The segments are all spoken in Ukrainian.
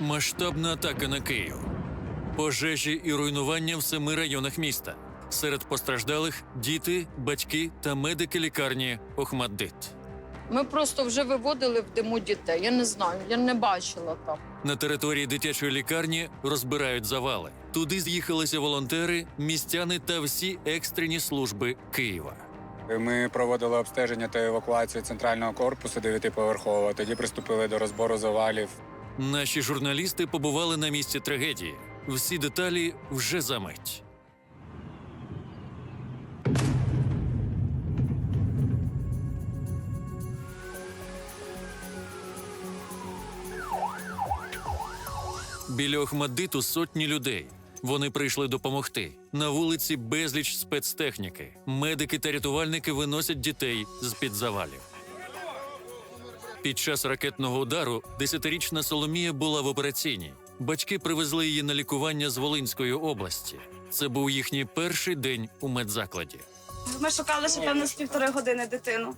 Масштабна атака на Київ. Пожежі і руйнування в семи районах міста. Серед постраждалих діти, батьки та медики лікарні Охмаддит. Ми просто вже виводили в диму дітей. Я не знаю, я не бачила там. На території дитячої лікарні розбирають завали. Туди з'їхалися волонтери, містяни та всі екстрені служби Києва. Ми проводили обстеження та евакуацію центрального корпусу дев'ятиповерхового. Тоді приступили до розбору завалів. Наші журналісти побували на місці трагедії. Всі деталі вже за мить. Біля Охмаддиту сотні людей. Вони прийшли допомогти. На вулиці безліч спецтехніки. Медики та рятувальники виносять дітей з-під завалів. Під час ракетного удару десятирічна Соломія була в операційній. Батьки привезли її на лікування з Волинської області. Це був їхній перший день у медзакладі. Ми шукали ще певно з півтори години дитину.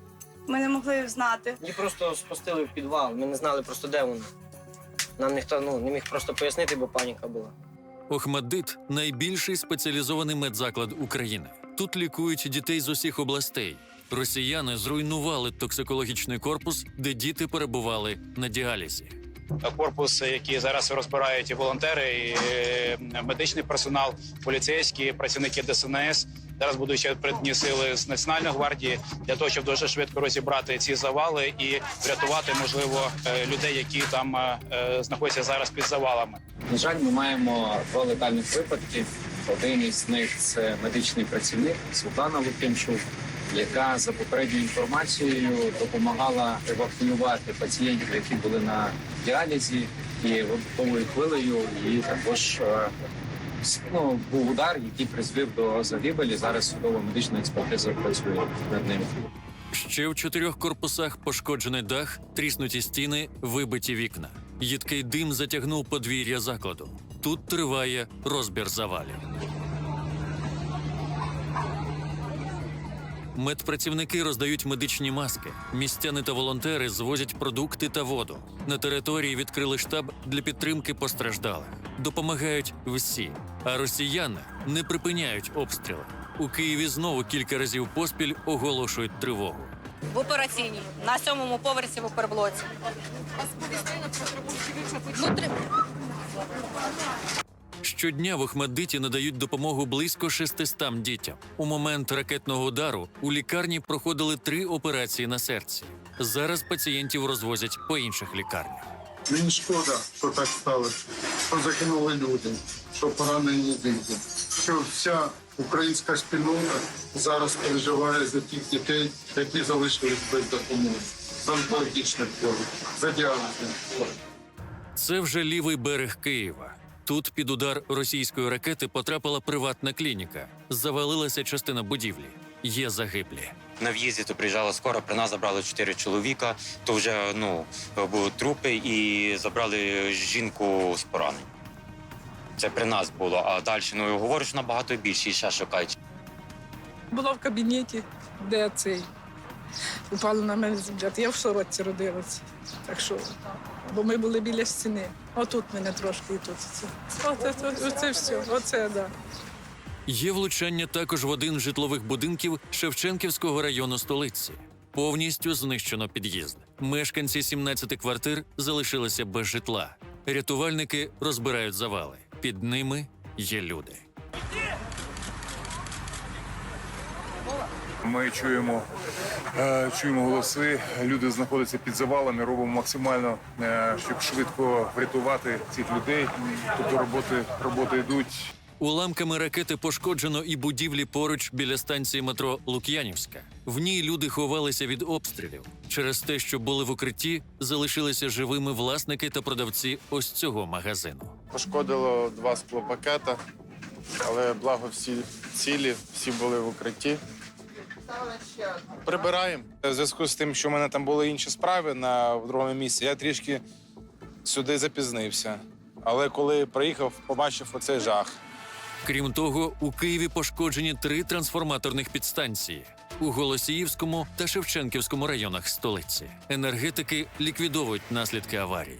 Ми не могли знати. Її просто спустили в підвал. Ми не знали просто, де вона. Нам ніхто ну, не міг просто пояснити, бо паніка була. Охмаддит найбільший спеціалізований медзаклад України. Тут лікують дітей з усіх областей. Росіяни зруйнували токсикологічний корпус, де діти перебували на діалізі. корпус, який зараз розбирають і волонтери, і е, медичний персонал, поліцейські, працівники ДСНС. Зараз будуть ще придні сили з Національної гвардії для того, щоб дуже швидко розібрати ці завали і врятувати, можливо, е, людей, які там е, знаходяться зараз під завалами. На жаль, ми маємо два летальних випадки. Один із них це медичний працівник Світлана Лук'янчук, яка за попередньою інформацією допомагала евакуювати пацієнтів, які були на діалізі, і вибуховою хвилею. І також е, ну, був удар, який призвів до загибелі. Зараз судова медична експертиза працює над ним. Ще в чотирьох корпусах пошкоджений дах, тріснуті стіни, вибиті вікна. Їдкий дим затягнув подвір'я закладу. Тут триває розбір завалів. Медпрацівники роздають медичні маски. Містяни та волонтери звозять продукти та воду. На території відкрили штаб для підтримки постраждалих. Допомагають всі. А росіяни не припиняють обстріли. У Києві знову кілька разів поспіль оголошують тривогу. в операційній на сьомому поверсі в оперблоці. Внутрі Щодня в Охмаддиті надають допомогу близько 600 дітям. У момент ракетного удару у лікарні проходили три операції на серці. Зараз пацієнтів розвозять по інших лікарнях. Мені шкода, що так сталося, що загинули люди, що поранені діти, що вся українська спільнота зараз переживає за тих дітей, які залишились без допомоги, за онкологічних хворих, за діагнозом. Це вже лівий берег Києва. Тут під удар російської ракети потрапила приватна клініка. Завалилася частина будівлі. Є загиблі. На в'їзді то приїжджала скоро, при нас забрали чотири чоловіка, то вже ну, були трупи і забрали жінку з поранень. Це при нас було, а далі ну, говорю, що набагато більше і ще шукають. Була в кабінеті, де цей упало на мене земля. Я в сорочці родилася. Так що, бо ми були біля стіни. Отут мене трошки і тут. Оце, оце, оце все, оце, да. Є влучання також в один з житлових будинків Шевченківського району столиці. Повністю знищено під'їзд. Мешканці 17 квартир залишилися без житла. Рятувальники розбирають завали. Під ними є люди. Ми чуємо, е, чуємо голоси. Люди знаходяться під завалами. Робимо максимально, е, щоб швидко врятувати цих людей. Тобто роботи, роботи йдуть. Уламками ракети пошкоджено і будівлі поруч біля станції метро Лук'янівська. В ній люди ховалися від обстрілів. Через те, що були в укритті, залишилися живими власники та продавці ось цього магазину. Пошкодило два склопакета, але благо всі цілі, всі були в укритті. Прибираємо. У зв'язку з тим, що в мене там були інші справи на в другому місці, я трішки сюди запізнився. Але коли приїхав, побачив оцей жах. Крім того, у Києві пошкоджені три трансформаторних підстанції у Голосіївському та Шевченківському районах столиці. Енергетики ліквідовують наслідки аварії.